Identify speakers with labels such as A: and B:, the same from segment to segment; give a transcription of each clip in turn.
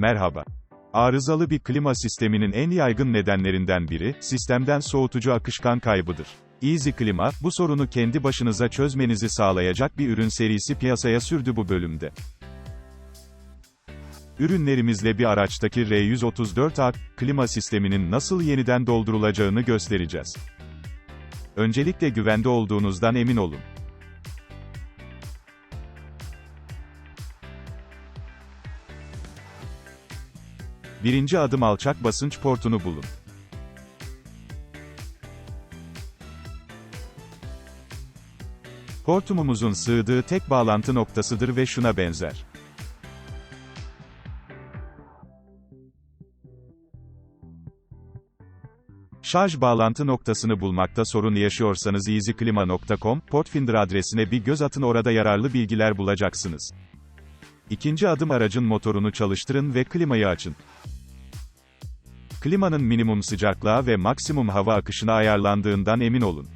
A: Merhaba. Arızalı bir klima sisteminin en yaygın nedenlerinden biri, sistemden soğutucu akışkan kaybıdır. Easy Klima, bu sorunu kendi başınıza çözmenizi sağlayacak bir ürün serisi piyasaya sürdü bu bölümde. Ürünlerimizle bir araçtaki R134A, klima sisteminin nasıl yeniden doldurulacağını göstereceğiz. Öncelikle güvende olduğunuzdan emin olun. Birinci adım alçak basınç portunu bulun. Hortumumuzun sığdığı tek bağlantı noktasıdır ve şuna benzer. Şarj bağlantı noktasını bulmakta sorun yaşıyorsanız easyklima.com, Portfinder adresine bir göz atın orada yararlı bilgiler bulacaksınız. İkinci adım aracın motorunu çalıştırın ve klimayı açın. Klimanın minimum sıcaklığa ve maksimum hava akışına ayarlandığından emin olun.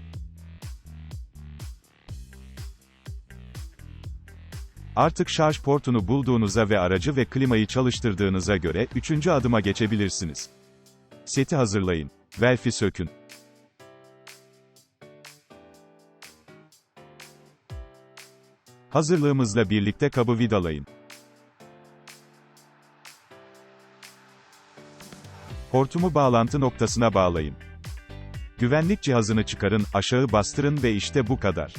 A: Artık şarj portunu bulduğunuza ve aracı ve klimayı çalıştırdığınıza göre, üçüncü adıma geçebilirsiniz. Seti hazırlayın. Velfi sökün. Hazırlığımızla birlikte kabı vidalayın. Hortumu bağlantı noktasına bağlayın. Güvenlik cihazını çıkarın, aşağı bastırın ve işte bu kadar.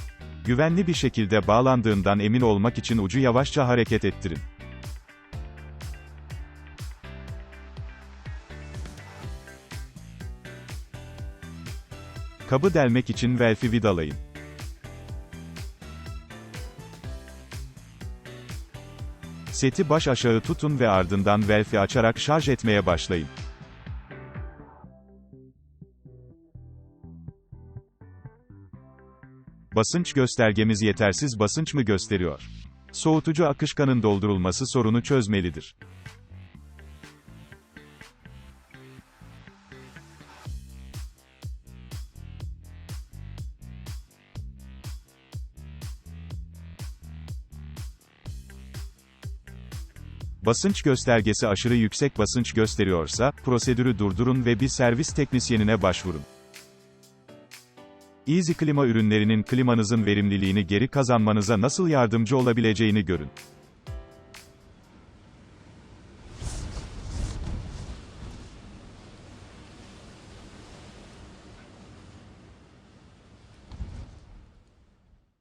A: Güvenli bir şekilde bağlandığından emin olmak için ucu yavaşça hareket ettirin. Kabı delmek için velfi vidalayın. Seti baş aşağı tutun ve ardından velfi açarak şarj etmeye başlayın. Basınç göstergemiz yetersiz basınç mı gösteriyor? Soğutucu akışkanın doldurulması sorunu çözmelidir. Basınç göstergesi aşırı yüksek basınç gösteriyorsa, prosedürü durdurun ve bir servis teknisyenine başvurun. Easy Klima ürünlerinin klimanızın verimliliğini geri kazanmanıza nasıl yardımcı olabileceğini görün.